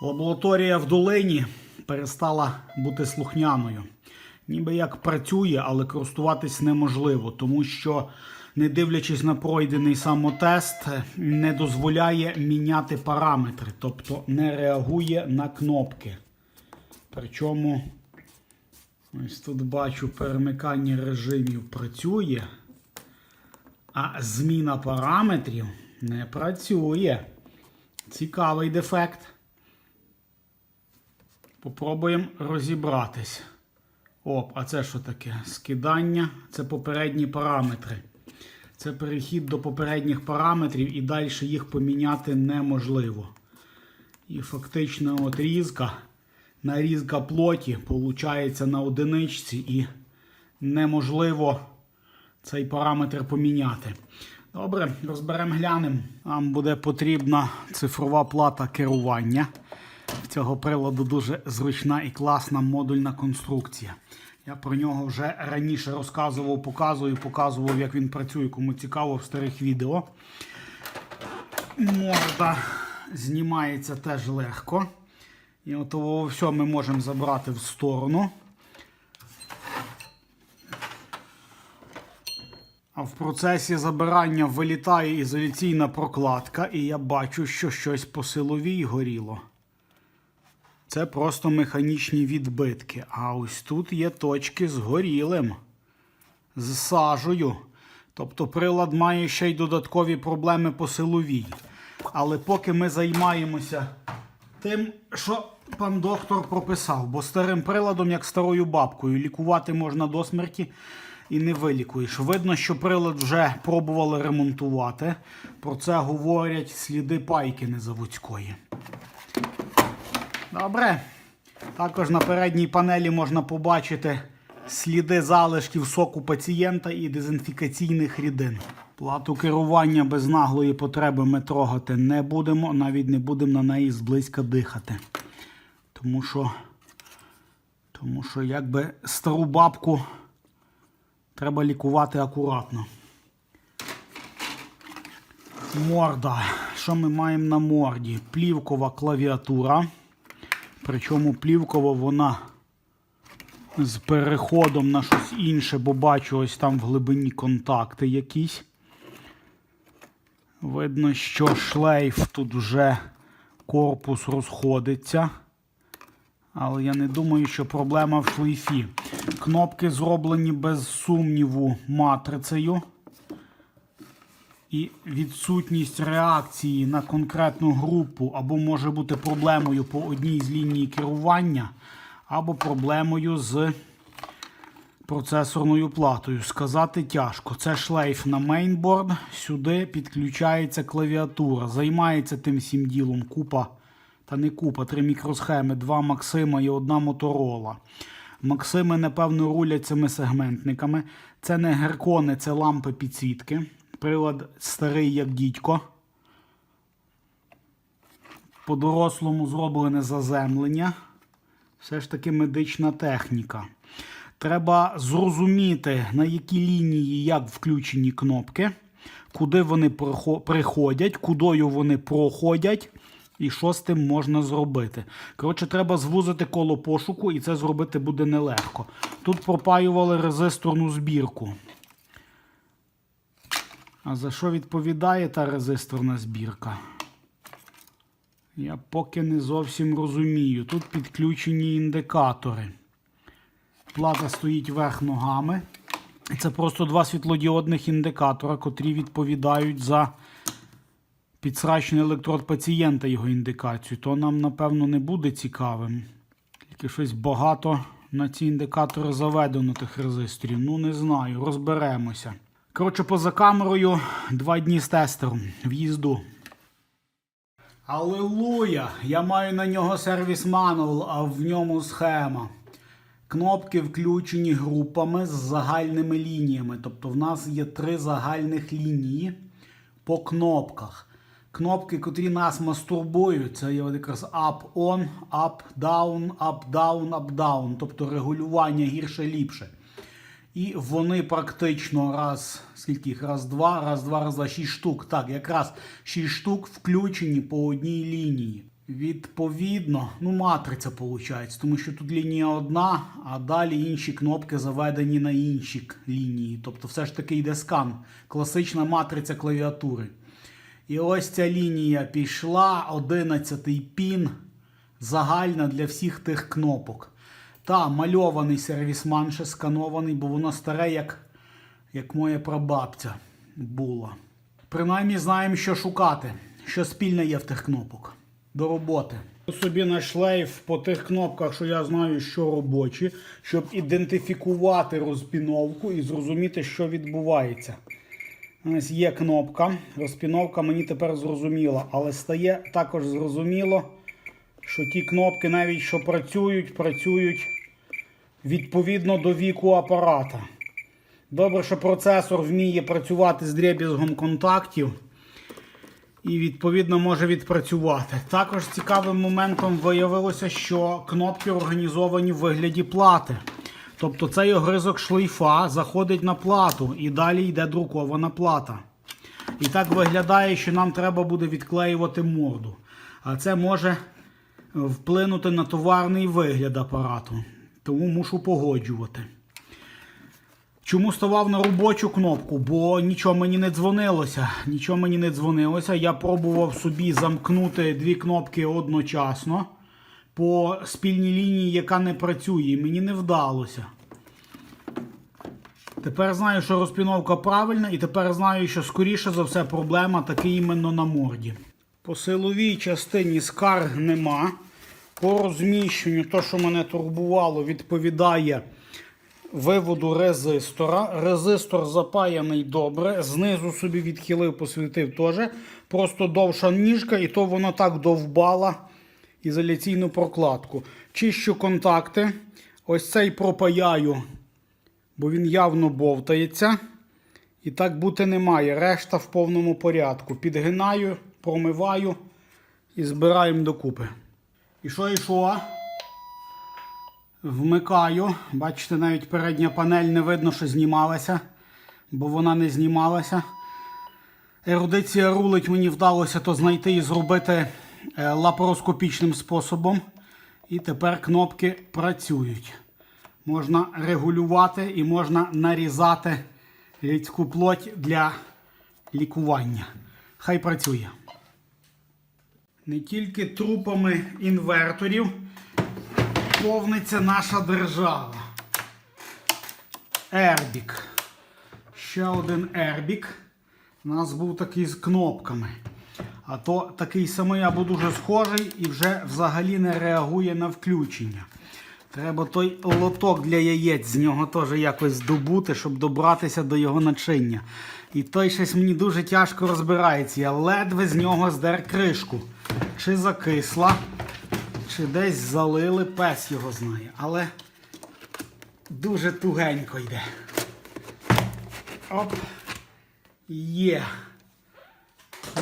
Лабораторія в долині перестала бути слухняною. Ніби як працює, але користуватись неможливо, тому що, не дивлячись на пройдений самотест, не дозволяє міняти параметри, тобто не реагує на кнопки. Причому, ось тут бачу, перемикання режимів працює, а зміна параметрів не працює. Цікавий дефект. Попробуємо розібратись. Оп, а це що таке? Скидання. Це попередні параметри. Це перехід до попередніх параметрів і далі їх поміняти неможливо. І фактично от різка, нарізка плоті виходить на одиничці і неможливо цей параметр поміняти. Добре, розберемо глянемо. Нам буде потрібна цифрова плата керування. В цього приладу дуже зручна і класна модульна конструкція. Я про нього вже раніше розказував, показую, показував, як він працює, кому цікаво в старих відео. Морда знімається теж легко. І от все ми можемо забрати в сторону. А в процесі забирання вилітає ізоляційна прокладка, і я бачу, що щось по силовій горіло. Це просто механічні відбитки. А ось тут є точки з горілим, з сажею. Тобто прилад має ще й додаткові проблеми по силовій. Але поки ми займаємося тим, що пан доктор прописав, бо старим приладом, як старою бабкою, лікувати можна до смерті і не вилікуєш. Видно, що прилад вже пробували ремонтувати. Про це говорять сліди пайки незаводської. Добре. Також на передній панелі можна побачити сліди залишків соку пацієнта і дезінфікаційних рідин. Плату керування без наглої потреби ми трогати не будемо, навіть не будемо на неї зблизька дихати. Тому що, тому що якби стару бабку треба лікувати акуратно. Морда. Що ми маємо на морді? Плівкова клавіатура. Причому плівкова вона з переходом на щось інше, бо бачу ось там в глибині контакти якісь. Видно, що шлейф тут вже корпус розходиться. Але я не думаю, що проблема в шлейфі. Кнопки зроблені без сумніву матрицею. І відсутність реакції на конкретну групу або може бути проблемою по одній з ліній керування, або проблемою з процесорною платою. Сказати тяжко. Це шлейф на мейнборд. Сюди підключається клавіатура. Займається тим всім ділом купа, та не купа, три мікросхеми, два Максима і одна моторола. Максими, напевно, рулять цими сегментниками. Це не геркони, це лампи підсвітки. Прилад старий, як дідько. По-дорослому зроблене заземлення. Все ж таки медична техніка. Треба зрозуміти, на які лінії як включені кнопки, куди вони приходять, кудою вони проходять, і що з тим можна зробити. Коротше, треба звузити коло пошуку, і це зробити буде нелегко. Тут пропаювали резисторну збірку. А за що відповідає та резисторна збірка? Я поки не зовсім розумію. Тут підключені індикатори. Плата стоїть вверх ногами. Це просто два світлодіодних індикатора, котрі відповідають за підсрачний електрод пацієнта його індикацію. То нам, напевно, не буде цікавим. Тільки щось багато на ці індикатори заведено тих резисторів. Ну, не знаю, розберемося. Коротше, поза камерою два дні з тестером. В'їзду. Аллилуйя! Я маю на нього сервіс мануал, а в ньому схема. Кнопки включені групами з загальними лініями. Тобто в нас є три загальних лінії по кнопках. Кнопки, котрі нас мастурбують, це є якраз up-on, up-down, up-down, up-down. Тобто регулювання гірше-ліпше. І вони практично раз, скільки їх? Раз, два, раз, два, раз, два, шість штук. Так, якраз шість штук включені по одній лінії. Відповідно, ну, матриця виходить, тому що тут лінія одна, а далі інші кнопки заведені на інші лінії. Тобто, все ж таки йде скан. Класична матриця клавіатури. І ось ця лінія пішла, 11 пін, загальна для всіх тих кнопок. Та мальований сервісман ще сканований, бо воно старе, як, як моя прабабця була. Принаймні знаємо, що шукати, що спільне є в тих кнопок. До роботи. Собі на шлейф по тих кнопках, що я знаю, що робочі, щоб ідентифікувати розпіновку і зрозуміти, що відбувається. Ось є кнопка. Розпіновка мені тепер зрозуміла, але стає також зрозуміло, що ті кнопки, навіть що працюють, працюють відповідно до віку апарата. Добре, що процесор вміє працювати з дребізгом контактів і відповідно може відпрацювати. Також цікавим моментом виявилося, що кнопки організовані в вигляді плати. Тобто цей огризок шлейфа заходить на плату і далі йде друкована плата. І так виглядає, що нам треба буде відклеювати морду. А це може вплинути на товарний вигляд апарату. Тому мушу погоджувати. Чому ставав на робочу кнопку? Бо нічого мені не дзвонилося. Нічого мені не дзвонилося. Я пробував собі замкнути дві кнопки одночасно по спільній лінії, яка не працює, і мені не вдалося. Тепер знаю, що розпіновка правильна, і тепер знаю, що скоріше за все проблема таки іменно на морді. По силовій частині скарг нема. По розміщенню, то, що мене турбувало, відповідає виводу резистора. Резистор запаяний добре. Знизу собі відхилив, посвітив теж. Просто довша ніжка, і то воно так довбала ізоляційну прокладку. Чищу контакти. Ось цей пропаяю, бо він явно бовтається. І так бути не має. Решта в повному порядку. Підгинаю, промиваю і збираємо докупи. І що, і що? Вмикаю. Бачите, навіть передня панель не видно, що знімалася, бо вона не знімалася. Ерудиція рулить мені вдалося то знайти і зробити е, лапароскопічним способом. І тепер кнопки працюють. Можна регулювати і можна нарізати людську плоть для лікування. Хай працює. Не тільки трупами інверторів повниться наша держава. Ербік. Ще один ербік. У нас був такий з кнопками. А то такий самий або дуже схожий і вже взагалі не реагує на включення. Треба той лоток для яєць з нього теж якось здобути, щоб добратися до його начиння. І той щось мені дуже тяжко розбирається. Я ледве з нього здер кришку. Чи закисла, чи десь залили, пес його знає. Але дуже тугенько йде. Оп. Є.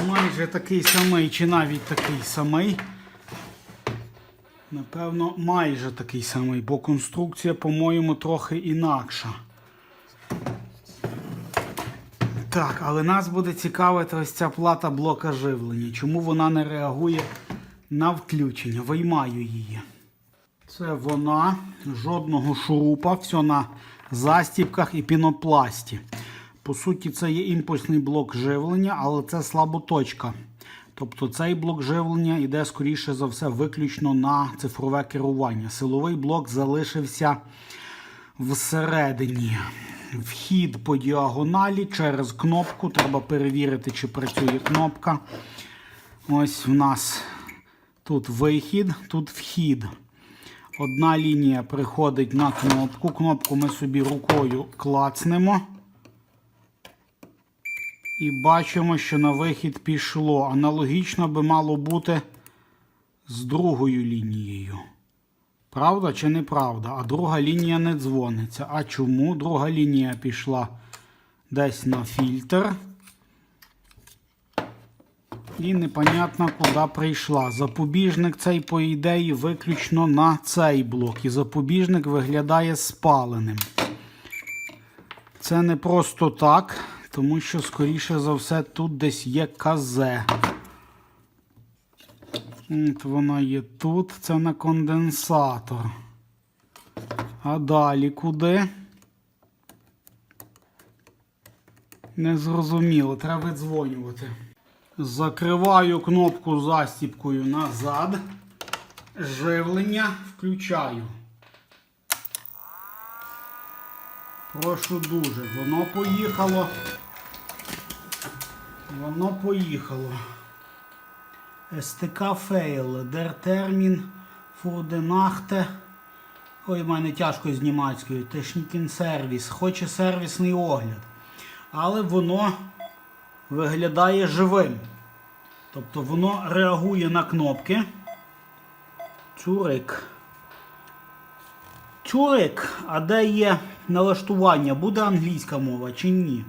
Майже такий самий, чи навіть такий самий. Напевно, майже такий самий, бо конструкція, по-моєму, трохи інакша. Так, але нас буде цікавити ось ця плата блока живлення. Чому вона не реагує на включення? Виймаю її. Це вона, жодного шурупа, все на застіпках і пінопласті. По суті, це є імпульсний блок живлення, але це слаботочка. Тобто цей блок живлення йде, скоріше за все, виключно на цифрове керування. Силовий блок залишився всередині. Вхід по діагоналі через кнопку. Треба перевірити, чи працює кнопка. Ось в нас тут вихід, тут вхід. Одна лінія приходить на кнопку. Кнопку ми собі рукою клацнемо. І бачимо, що на вихід пішло. Аналогічно би мало бути з другою лінією. Правда чи неправда? А друга лінія не дзвониться. А чому? Друга лінія пішла десь на фільтр. І непонятно, куди прийшла. Запобіжник цей, по ідеї, виключно на цей блок. І запобіжник виглядає спаленим. Це не просто так, тому що, скоріше за все, тут десь є КЗ. От вона є тут. Це на конденсатор. А далі куди? Незрозуміло, треба видзвонювати. Закриваю кнопку застіпкою назад. Живлення включаю. Прошу дуже. Воно поїхало. Воно поїхало. СТК фейл. Дер термін. Фурденахте. Ой, в мене тяжко з німецькою. Технікін сервіс. Хоче сервісний огляд. Але воно виглядає живим. Тобто воно реагує на кнопки. Чурик. Чурик, а де є налаштування? Буде англійська мова чи ні?